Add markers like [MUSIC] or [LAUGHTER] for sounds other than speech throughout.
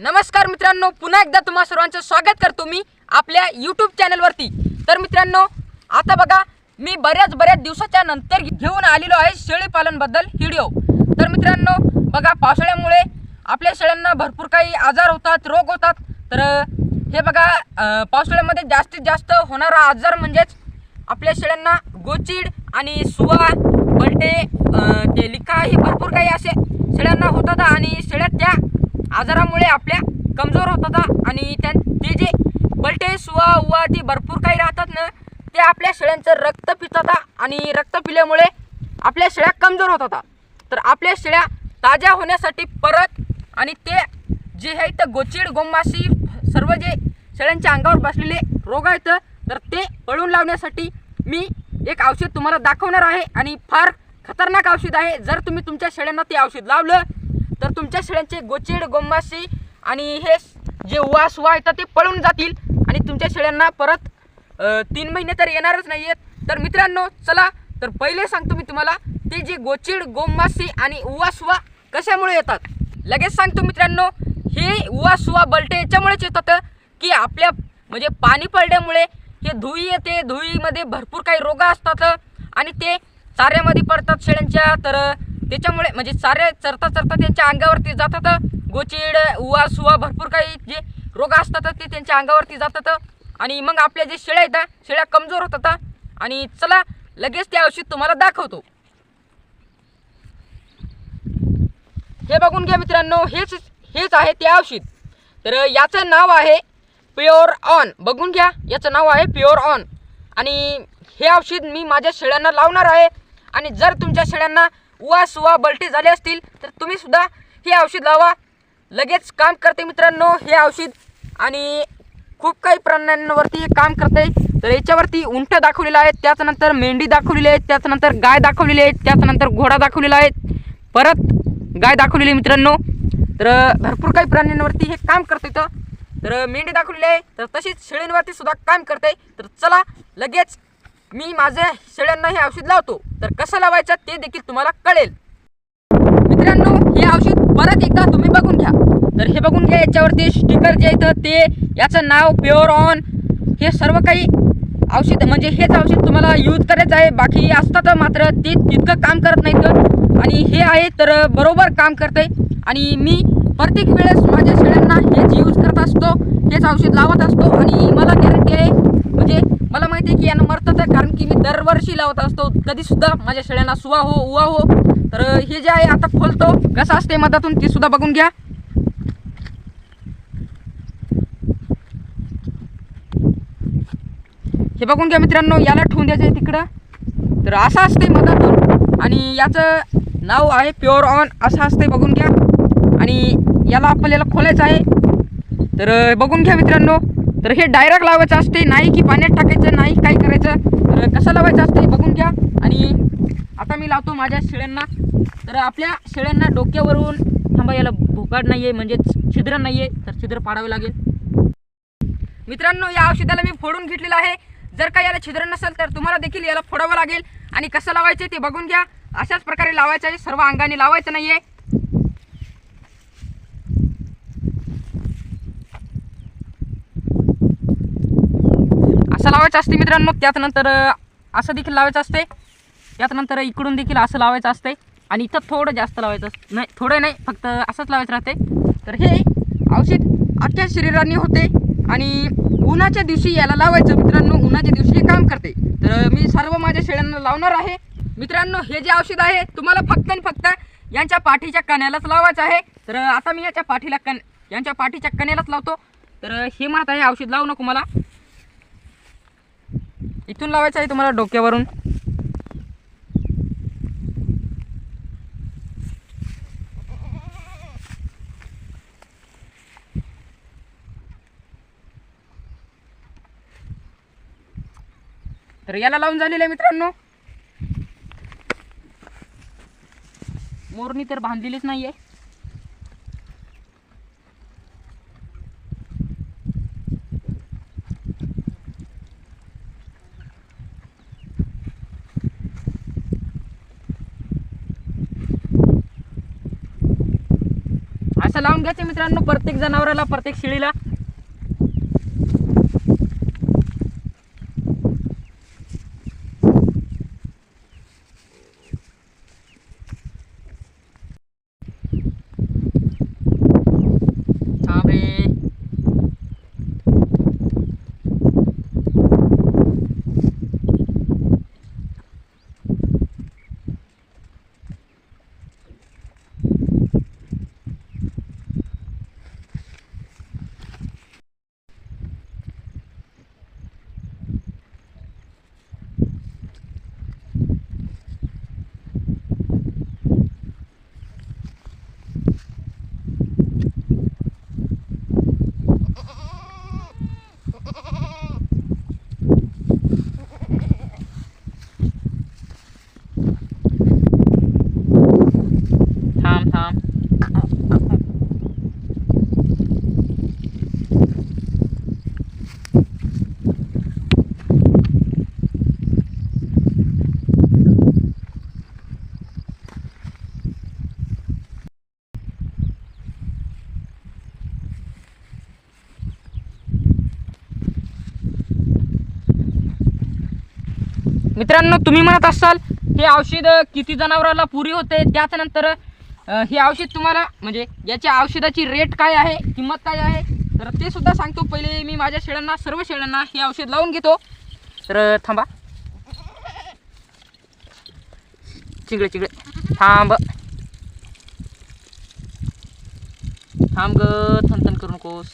नमस्कार मित्रांनो पुन्हा एकदा तुम्हा सर्वांचं स्वागत करतो मी आपल्या यूट्यूब चॅनलवरती तर मित्रांनो आता बघा मी बऱ्याच बऱ्याच दिवसाच्या नंतर घेऊन आलेलो आहे शेळीपालनबद्दल व्हिडिओ तर मित्रांनो बघा पावसाळ्यामुळे आपल्या शेळ्यांना भरपूर काही आजार होतात रोग होतात. तर हे बघा पावसाळ्यामध्ये जास्तीत जास्त होणारा आजार म्हणजेच आपल्या शेळ्यांना गोचीड आणि सुवा बलटे ते लिखा हे भरपूर काही असे शेळ्यांना होतात आणि शेळ्या आजारामुळे आपल्या कमजोर होतात आणि त्या ते जे बलटे सुवा उवा ती भरपूर काही राहतात ना ते आपल्या शेळ्यांचं रक्त पितात आणि रक्त पिल्यामुळे आपल्या शेळ्या कमजोर होतात तर आपल्या शेळ्या ताज्या होण्यासाठी परत आणि ते जे आहे तर गोचिड गोमाशी सर्व जे शेळ्यांच्या अंगावर बसलेले रोग आहेत तर ते पळून लावण्यासाठी मी एक औषध तुम्हाला दाखवणार आहे. आणि फार खतरनाक औषध आहे. जर तुम्ही तुमच्या शेळ्यांना ते औषध लावलं तर तुमच्या शेळ्यांचे गोचिड गोमाशी आणि हे जे वास वा येतात ते पळून जातील आणि तुमच्या शेळ्यांना परत तीन महिने तर येणारच नाही आहेत तर मित्रांनो चला तर पहिले सांगतो मी तुम्हाला ते जे गोचिड गोमासी आणि उवासुवा कशामुळे येतात? लगेच सांगतो मित्रांनो हे उवासुवा बलटे याच्यामुळेच येतात की आपल्या म्हणजे पाणी पडल्यामुळे हे धुई येते धुईमध्ये भरपूर काही रोग असतात आणि ते चाऱ्यामध्ये पडतात शेळ्यांच्या. तर त्याच्यामुळे म्हणजे सारे चरता चरता त्यांच्या अंगावरती जातात गोचिड उवा सुवा भरपूर काही जे रोग असतात ते त्यांच्या अंगावरती जातात आणि मग आपल्या जे शेळ्या आहेत शेळ्या कमजोर होतात आणि चला लगेच ते औषध तुम्हाला दाखवतो. हे बघून घ्या मित्रांनो हेच हेच आहे ते औषध. तर याचं नाव आहे प्युअर ऑन. बघून घ्या याचं नाव आहे प्युअर ऑन. आणि हे औषध मी माझ्या शेळ्यांना लावणार आहे. आणि जर तुमच्या शेळ्यांना उवा सुवा बलटे झाले असतील तर तुम्ही सुद्धा हे औषध लावा. लगेच काम करते मित्रांनो हे औषध. आणि खूप काही प्राण्यांवरती हे काम करते. तर याच्यावरती उंट दाखवलेलं आहे त्याच्यानंतर मेंढी दाखवलेली आहे त्याच्यानंतर गाय दाखवलेली आहे त्याच्यानंतर घोडा दाखवलेला आहे. परत गाय दाखवलेली आहे मित्रांनो. तर भरपूर काही प्राण्यांवरती हे काम करते तर तर मेंढी दाखवलेली आहे तर तशीच शेळींवरती सुद्धा काम करते. तर चला लगेच मी माझ्या शेळ्यांना हे औषध लावतो. तर कसं लावायचं ते देखील तुम्हाला कळेल. मित्रांनो हे औषध परत एकदा तुम्ही बघून घ्या. तर हे बघून घ्या याच्यावरती स्टिकर जे येतं ते याचं नाव प्युअर ऑन हे सर्व काही औषध म्हणजे हेच औषध तुम्हाला यूज करायचं आहे. बाकी असतात मात्र ते तितकं काम करत नाहीत आणि हे आहे तर बरोबर काम करते आणि मी प्रत्येक वेळेस माझ्या शेळ्यांना हेच यूज करत असतो हेच औषध लावत असतो. आणि मला गॅरंटी आहे म्हणजे मला माहिती आहे की यानं मरतात कारण की मी दरवर्षी लावत असतो. कधीसुद्धा माझ्या शेळ्यांना सुवा हो उवा हो. तर हे जे आहे आता खोलतो कसं असते मधातून ते सुद्धा बघून घ्या. हे बघून घ्या मित्रांनो याला ठेवून द्यायचं आहे तिकडं. तर असं असते मधातून. आणि याचं नाव आहे प्युअर ऑन असं असते बघून घ्या. आणि याला आपल्याला खोलायचं आहे. तर बघून घ्या मित्रांनो. तर हे डायरेक्ट लावायचं असते. नाही की पाण्यात टाकायचं नाही काय करायचं तर कसं लावायचं असते? बघून घ्या. आणि आता मी लावतो माझ्या शेळ्यांना. तर आपल्या शेळ्यांना डोक्यावरून थांबा याला भोकाड नाही आहे म्हणजेच छिद्र नाही आहे तर छिद्र पाडावे लागेल. मित्रांनो या औषधाला मी फोडून घेतलेलं आहे. जर का याला छिद्र नसेल तर तुम्हाला देखील याला फोडावं लागेल. आणि कसं लावायचे ते बघून घ्या. अशाच प्रकारे लावायचं आहे. सर्व अंगाने लावायचं नाही आहे असं लावायचं असते मित्रांनो त्यातनंतर असं देखील लावायचं असते. त्यातनंतर इकडून देखील असं लावायचं असते. आणि इथं थोडं जास्त लावायचं नाही थोडं नाही फक्त असंच लावायचं राहते. तर हे औषध अख्ख्या शरीराने होते आणि उन्हाच्या दिवशी याला लावायचं मित्रांनो उन्हाच्या दिवशी हे काम करते. तर मी सर्व माझ्या शेळ्यांना लावणार आहे. मित्रांनो हे जे औषध आहे तुम्हाला फक्त आणि फक्त यांच्या पाठीच्या कण्यालाच लावायचं आहे. तर आता मी याच्या पाठीला कण यांच्या पाठीच्या कण्यालाच लावतो. तर हे म्हणत आहे औषध लावू नको मला. इथून लावायचं आहे तुम्हाला डोक्यावरून. तर याला लावून झालेलं आहे मित्रांनो. मोरणी तर बांधलेलीच नाही आहे लावून घ्यायचे मित्रांनो. प्रत्येक जनावराला प्रत्येक शेळीला थांब रे थांब थांब मित्रांनो तुम्ही म्हणत असाल हे औषध किती जनावराला पुरी होते? त्याच्यानंतर हे औषध तुम्हाला म्हणजे याच्या औषधाची रेट काय आहे? किंमत काय आहे? तर ते सुद्धा सांगतो. पहिले मी माझ्या शेळ्यांना सर्व शेळ्यांना हे औषध लावून घेतो. तर थांबा. चिगडे चिगडे थांब. थांब ग थनथन करू नकोस.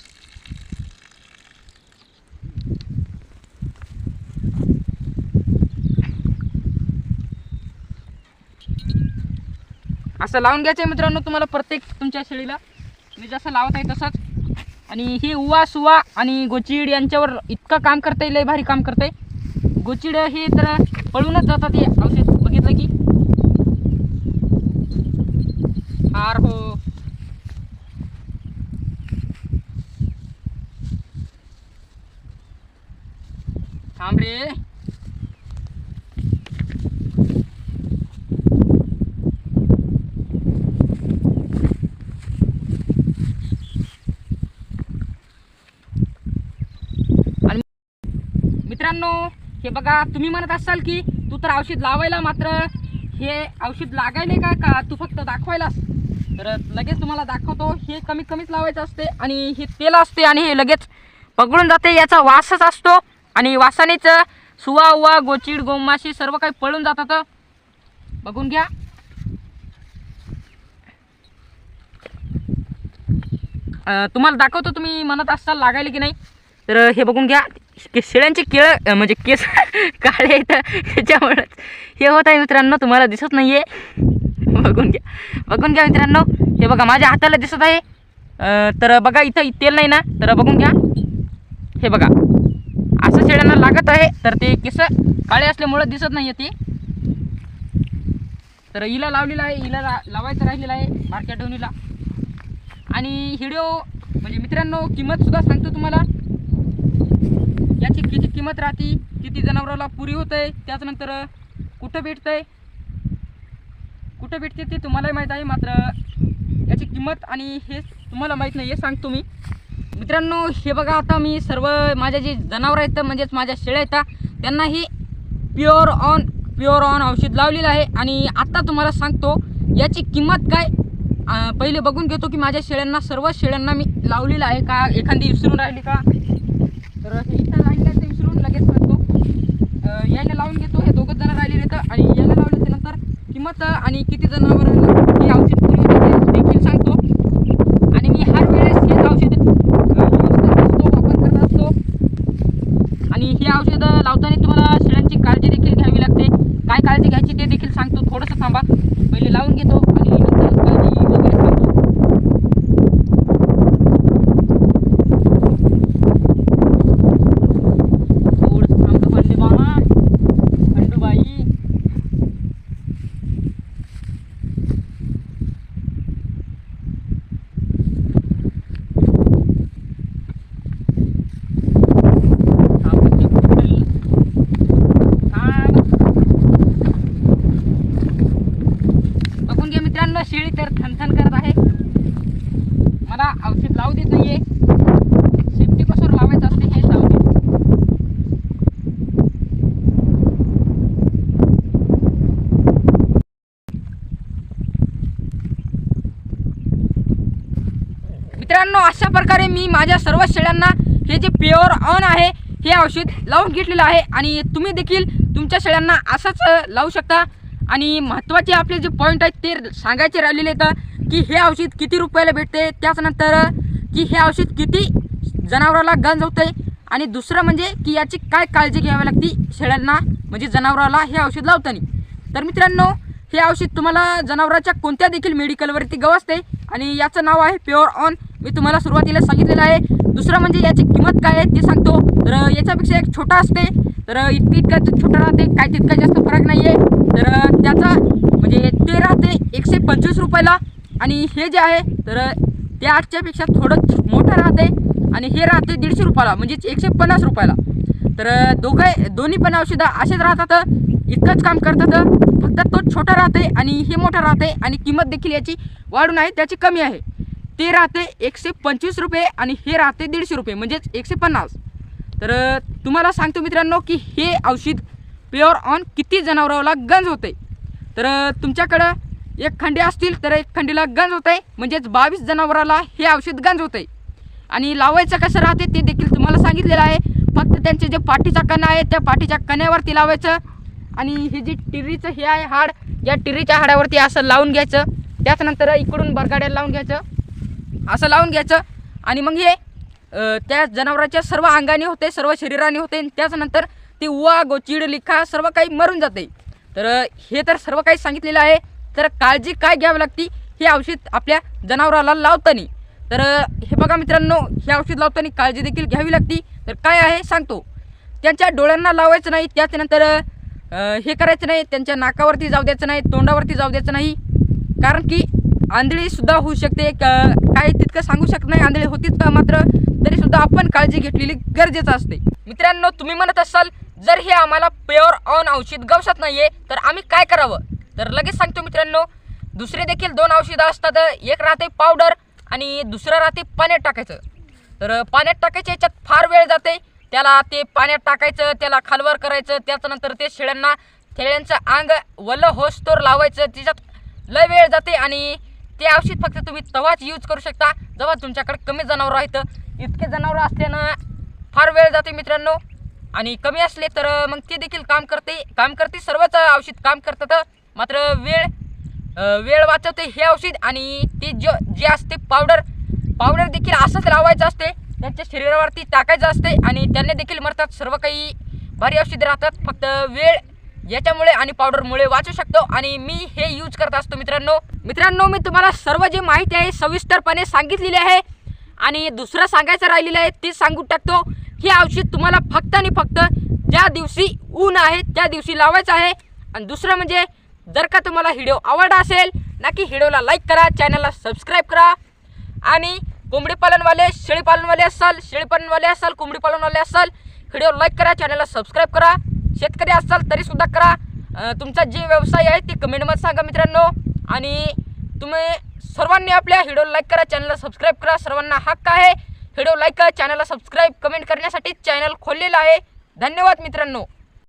असं लावून घ्यायचं आहे मित्रांनो तुम्हाला प्रत्येक तुमच्या शेळीला. मी जसं लावत आहे तसंच. आणि हे उवा सुवा आणि गोचिड यांच्यावर इतकं काम करता येईल भारी काम करते गोचिड हे तर पळूनच जातात हे. औषध बघितलं की? हार हो. थांब रे. मित्रांनो हे बघा तुम्ही म्हणत असाल की तू तर औषध लावायला मात्र हे औषध लागायले का? का तू फक्त दाखवायलास? तर लगेच तुम्हाला दाखवतो हे कमीत कमीच लावायचं असते आणि हे तेल असते आणि हे लगेच पगळून जाते याचा वासच असतो आणि वासानेच सुवा उवा गोचिड गोमाशी सर्व काही पळून जातात. बघून घ्या. तुम्हाला दाखवतो तुम्ही म्हणत असाल लागायला की नाही. तर हे बघून घ्या. शेळ्यांचे केळ म्हणजे केस [LAUGHS] काळे आहेत. त्याच्यामुळंच हे होत आहे मित्रांनो तुम्हाला दिसत नाही आहे बघून घ्या. बघून घ्या मित्रांनो. हे बघा माझ्या हाताला दिसत आहे. तर बघा इथं तेल नाही ना? तर बघून घ्या. हे बघा. असं शेळ्यांना लागत आहे तर ते केस काळे असल्यामुळं दिसत नाही आहे ते. तर हिला लावलेलं आहे हिला ला लावायचं राहिलेलं आहे मार्केट डोनीला आणि व्हिडिओ म्हणजे मित्रांनो किंमतसुद्धा सांगतो तुम्हाला. याची किती किंमत राहते किती जनावराला पुरी होत आहे त्याचनंतर कुठं भेटतं आहे कुठं भेटते ते तुम्हालाही माहीत आहे मात्र याची किंमत आणि हे तुम्हाला माहीत नाही हे सांगतो मी. मित्रांनो हे बघा आता मी सर्व माझ्या जे जनावरं आहेत म्हणजेच माझ्या शेळ्या आहेत त्यांनाही प्युअर ऑन प्युअर ऑन औषध लावलेलं आहे. आणि आत्ता तुम्हाला सांगतो याची किंमत काय? पहिले बघून घेतो की माझ्या शेळ्यांना सर्व शेळ्यांना मी लावलेलं आहे. का एखादी विसरून राहिली का? तर उचलून लगेच सांगतो अं, यायला लावून घेतो. हे दोघंच जण राहिलेले तर आणि यायला लावल्याच्या नंतर किंमत आणि किती जनावर हे औषध पुरी होते ते देखील सांगतो आणि मी हर वेळेस हेच औषध यूज करत असतो वापर करत असतो आणि हे औषध लावताना तुम्हाला शेळ्यांची काळजी देखील घ्यावी लागते काय काळजी घ्यायची ते देखील सांगतो थोडंसं थांबा पहिले लावून घेतो आणि नंतर काळजी वगैरे सांगतो थोडंसं थांबतो बंडे बाबा खंडूबाई मित्रांनो अशा प्रकारे मी माझ्या सर्व शेळ्यांना हे जे प्युअर ऑन आहे हे औषध लावून घेतलेलं आहे. आणि तुम्ही देखील तुमच्या शेळ्यांना असंच लावू शकता. आणि महत्त्वाचे आपले जे पॉईंट आहेत ते सांगायचे राहिलेले आहेत की हे औषध किती रुपयाला भेटते त्याचनंतर की हे औषध किती जनावराला गंज होते आणि दुसरं म्हणजे की याची काय काळजी घ्यावी लागते शेळ्यांना म्हणजे जनावराला हे औषध लावताना. तर मित्रांनो हे औषध तुम्हाला जनावराच्या कोणत्या देखील मेडिकलवरती गवसते आणि याचं नाव आहे प्युअर ऑन मी तुम्हाला सुरुवातीला सांगितलेलं आहे. दुसरं म्हणजे याची किंमत काय आहे ते सांगतो. तर याच्यापेक्षा एक छोटा असते. तर इतकी इतका छोटा राहते. काय तितका जास्त फरक नाही आहे तर त्याचा म्हणजे ते राहते एकशे पंचवीस रुपयाला. आणि हे जे आहे तर ते आठच्यापेक्षा थोडं मोठं राहते. आणि हे राहते दीडशे रुपयाला म्हणजेच एकशे पन्नास रुपयाला. तर दोघं दोन्ही पण औषधं असेच राहतात. इतकंच काम करतात. फक्त तो छोटा राहते आणि हे मोठा राहते. आणि किंमत देखील याची वाढून आहे त्याची कमी आहे. ते राहते एकशे पंचवीस रुपये आणि हे राहते दीडशे रुपये म्हणजेच एकशे पन्नास. तर तुम्हाला सांगतो मित्रांनो की हे औषध प्युअर ऑन किती जनावराला गंज होते. तर तुमच्याकडं एक खंडी असतील तर एक खंडीला गंज होते म्हणजेच बावीस जनावराला हे औषध गंज होते. आणि लावायचं कसं राहते ते देखील तुम्हाला सांगितलेलं आहे. फक्त त्यांचे जे पाठीचा कणा आहे त्या पाठीच्या कण्यावरती लावायचं. आणि हे जे टिरीचं हे आहे हाड या टिरीच्या हाडावरती असं लावून घ्यायचं. त्याच्यानंतर इकडून बरगाड्याला लावून घ्यायचं. असं लावून घ्यायचं. आणि मग हे त्या जनावराच्या सर्व अंगाने होते सर्व शरीराने होते. आणि त्याच्यानंतर ते उवा गोचिड लिखा सर्व काही मरून जाते. तर हे तर सर्व काही सांगितलेलं आहे. तर काळजी काय घ्यावी लागती? हे औषध आपल्या जनावराला लावताना. तर हे बघा मित्रांनो हे औषध लावताना काळजी देखील घ्यावी लागती. तर काय आहे सांगतो. त्यांच्या डोळ्यांना लावायचं नाही त्याच्यानंतर हे करायचं नाही त्यांच्या नाकावरती जाऊ द्यायचं नाही तोंडावरती जाऊ द्यायचं नाही. कारण की आंधळी सुद्धा होऊ शकते काय तितकं सांगू शकत नाही आंधळी होतीच का मात्र तरी सुद्धा आपण काळजी घेतलेली गरजेचं असते. मित्रांनो तुम्ही म्हणत असाल जर हे आम्हाला प्युअर ऑन औषध गवसत नाहीये तर आम्ही काय करावं? तर लगेच सांगतो मित्रांनो दुसरे देखील दोन औषधं असतात एक राहते पावडर आणि दुसरं राहते पाण्यात टाकायचं. तर पाण्यात टाकायच्या याच्यात फार वेळ जाते त्याला ते पाण्यात टाकायचं त्याला खालवर करायचं त्याच्यानंतर ते शेळ्यांना शेळ्यांचं अंग वलं होस्तोर लावायचं त्याच्यात लय वेळ जाते आणि ते औषध फक्त तुम्ही तेव्हाच यूज करू शकता. जेव्हा तुमच्याकडे कमी जनावरं आहेत इतके जनावरं असल्यानं फार वेळ जाते मित्रांनो. आणि कमी असले तर मग ते देखील काम करते. काम करते सर्वच औषध काम करतात. मात्र वेळ वेळ वाचवते हे औषध आणि ते जो जे असते पावडर पावडर देखील असंच लावायचं असते. त्यांच्या शरीरावरती टाकायचं असते आणि त्यांना देखील मरतात. सर्व काही भारी औषध राहतात. फक्त वेळ याच्यामुळे आणि पावडरमुळे वाचू शकतो आणि मी हे यूज करत असतो मित्रांनो. मित्रांनो मी तुम्हाला सर्व जी माहिती आहे सविस्तरपणे सांगितलेली आहे. आणि दुसरं सांगायचं राहिलेलं आहे ते सांगू टाकतो हे औषध तुम्हाला फक्त आणि फक्त ज्या दिवशी ऊन आहे त्या दिवशी लावायचं आहे. आणि दुसरं म्हणजे जर का तुम्हाला व्हिडिओ आवडला असेल नक्की व्हिडिओला लाईक करा चॅनलला सबस्क्राईब करा. आणि कोंबडी पालनवाले शेळी पालनवाले असाल शेळी पालनवाले असाल कोंबडी पालनवाले असाल व्हिडिओ लाईक करा चॅनलला सबस्क्राईब करा. शेतकरी असाल तरी सुद्धा करा. तुमचा जे व्यवसाय आहे ते कमेंटमध्ये सांगा मित्रांनो. आणि तुम्ही सर्वांनी आपल्या व्हिडिओ लाईक करा चॅनलला सबस्क्राईब करा. सर्वांना हक्क आहे. व्हिडिओ लाईक करा चॅनलला सबस्क्राईब कमेंट करण्यासाठी चॅनल खोललेलं आहे. धन्यवाद मित्रांनो.